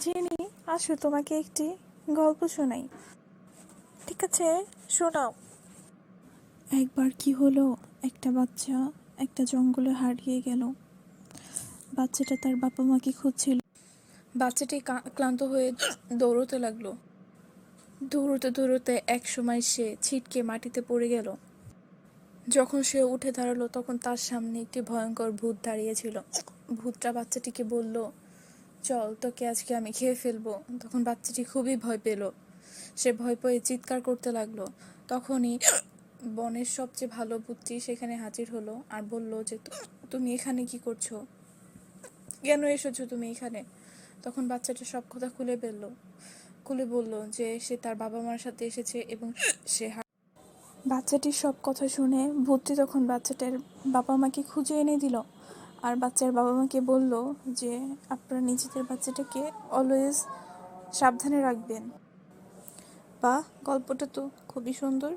Jenny আসো তোমাকে একটি গল্প শোনাই। ঠিক আছে শোনাও। একবার কি হলো? একটা বাচ্চা একটা জঙ্গলে হারিয়ে গেল। বাচ্চাটা তার বাবা মাকে খুঁজছিল? বাচ্চাটি ক্লান্ত হয়ে দৌড়তে লাগল। দৌড়তে দৌড়তে এক সময় সে ছিটকে মাটিতে পড়ে গেল। যখন সে উঠে দাঁড়াল তখন তার সামনে একটি ভয়ঙ্কর ভূত দাঁড়িয়েছিল ভূতটা বাচ্চাটিকে বলল চল, তোকে আজকে আমি খেয়ে ফেলব। তখন বাচ্চাটি খুবই ভয় পেল। সে ভয় পেয়ে চিৎকার করতে লাগল। তখনই বনের সবচেয়ে ভালো ভূতটি সেখানে হাজির হলো আর বলল যে তুমি এখানে কি করছ? কেন এসেছ তুমি এখানে? তখন বাচ্চাটা সব কথা খুলে ফেলল। খুলে বলল যে, সে তার বাবা মার সাথে এসেছে এবং সে বাচ্চাটির সব কথা শুনে ভূতটি তখন বাচ্চাটার বাবা মাকে খুঁজে এনে দিল। আর বাচ্চার বাবা মাকে বলল যে, আপনারা নিজেদের বাচ্চাটাকে অলওয়েজ সাবধানে রাখবেন। বা গল্পটা তো খুবই সুন্দর।